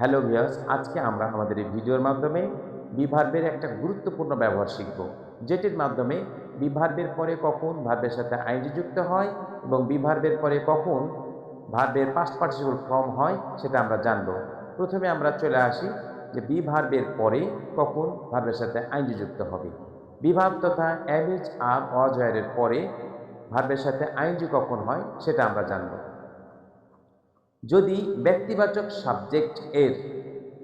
Hello viewers, আজকে আমরা আমাদের এই ভিডিওর মাধ্যমে বিভার্বের একটা গুরুত্বপূর্ণ ব্যবহার শিখব, যেটির মাধ্যমে বিভার্বের পরে কখন ভার্বের সাথে আইনজি যুক্ত হয় এবং বিভার্বের পরে কখন ভার্বের পাস্ট পার্টিসিপল ফর্ম হয় সেটা আমরা জানব। প্রথমে আমরা চলে আসি যে বিভার্বের পরে কখন ভার্বের সাথে আইনজি যুক্ত হবে। বিভাব তথা অ্যামিজ আর অজয়ের পরে ভার্বের সাথে আইনজি কখন হয় সেটা আমরা জানব। যদি ব্যক্তিবাচক সাবজেক্ট এর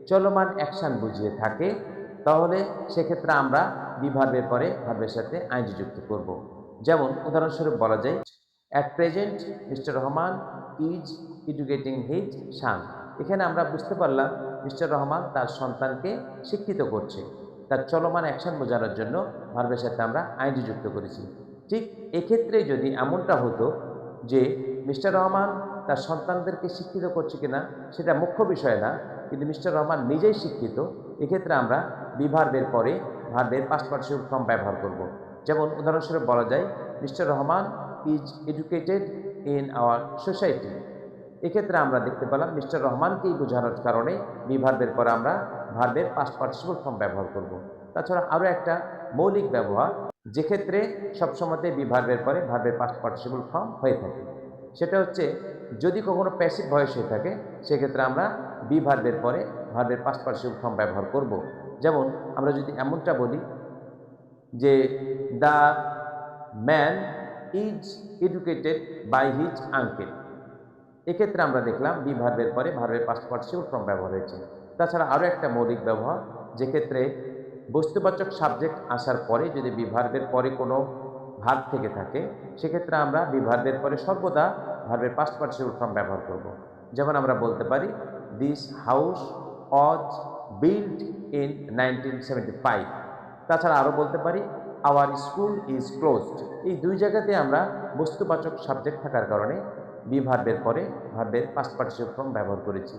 চলমান অ্যাকশন বুঝিয়ে থাকে, তাহলে সেক্ষেত্রে আমরা বিভার্বের পরে ভার্বের সাথে আইনজি যুক্ত করব। যেমন উদাহরণস্বরূপ বলা যায় at present mister Rahman is educating his son এখানে আমরা বুঝতে পারলাম মিস্টার রহমান তার সন্তানকে শিক্ষিত করছে। তার চলমান অ্যাকশন বোঝানোর জন্য ভার্বের সাথে আমরা আইনজি যুক্ত করেছি। ঠিক এক্ষেত্রে যদি এমনটা হতো যে মিস্টার রহমান তার সন্তানদেরকে শিক্ষিত করছে কিনা সেটা মুখ্য বিষয় না, কিন্তু মিস্টার রহমান নিজেই শিক্ষিত। এক্ষেত্রে আমরা বিভার্বের পরে ভার্বের পাস্ট পার্টিসিপল ফর্ম ব্যবহার করব। যেমন উদাহরণস্বরূপ বলা যায়, mister Rahman is educated in our society এক্ষেত্রে আমরা দেখতে পেলাম মিস্টার রহমানকেই বোঝানোর কারণে বিভার্বের পরে আমরা ভার্বের পাস্ট পার্টিসিপল ফর্ম ব্যবহার করব। তাছাড়া আরও একটা মৌলিক ব্যবহার যেক্ষেত্রে সবসময়তে বিভার্বের পরে ভার্বের পাস্ট পার্টিসিপল ফর্ম হয়ে থাকে। সেটা হচ্ছে, যদি কখনো প্যাসিভ ভয়েস হয়ে থাকে, সেক্ষেত্রে আমরা বি ভার্বের পরে ভার্বের পাস্ট পার্টিসিপল ফর্ম ব্যবহার করব। যেমন, আমরা যদি এমনটা বলি যে, the man is educated by his uncle. এক্ষেত্রে আমরা দেখলাম বি পরে ভার্বের পাস্ট পার্টিসিপল ফর্ম ব্যবহার হয়েছে। তাছাড়া আরও একটা মৌলিক ব্যবহার যেক্ষেত্রে বস্তুবাচক সাবজেক্ট আসার পরে যদি বিভার্বের পরে কোনো ভার্ব থেকে থাকে, সেক্ষেত্রে আমরা বিভার্বের পরে সর্বদা ভার্বের পাস্ট পার্টিসিপল ফর্ম ব্যবহার করব। যেমন আমরা বলতে পারি this house was build in nineteen seventy five তাছাড়া আরও বলতে পারি আওয়ার স্কুল ইজ ক্লোজড এই দুই জায়গাতে আমরা বস্তুবাচক সাবজেক্ট থাকার কারণে বিভার্বের পরে ভার্বের পাস্ট পার্টিসিপল ফর্ম ব্যবহার করেছি।